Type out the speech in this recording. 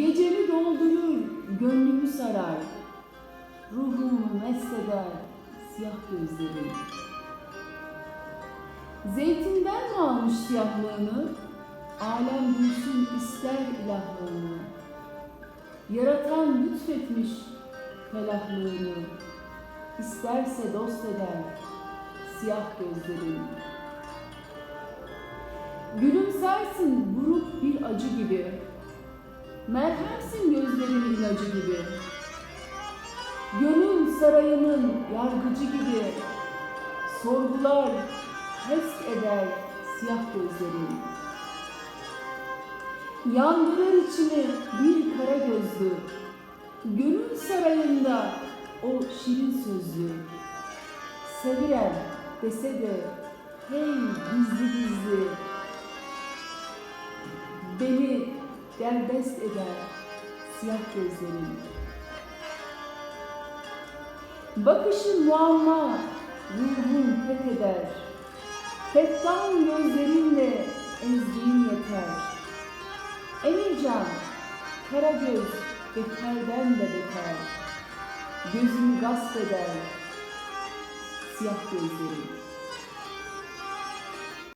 Gecemi doldurur, gönlümü sarar. Ruhumu mesleder siyah gözlerin. Zeytinden mi almış siyahlığını? Alem duysun ister ilahlığını. Yaratan lütfetmiş felahlığını. İsterse dost eder siyah gözlerin. Gülümsersin buruk bir acı gibi. Merhemsin gözlerimin ilacı gibi. Gönül sarayının yargıcı gibi. Sorgular hesk eder siyah gözlerin. Yandırır içimi bir kara gözlü. Gönül sarayında o şirin sözlü. Sevilen dese de hey gizli gizli. Derdest eder siyah gözlerin. Bakışın muamma, ruhun fetheder. Fettan gözlerinle ezdiğin yeter. Emircan, kara göz beterden de beter. Gözümü gasp eder siyah gözlerin.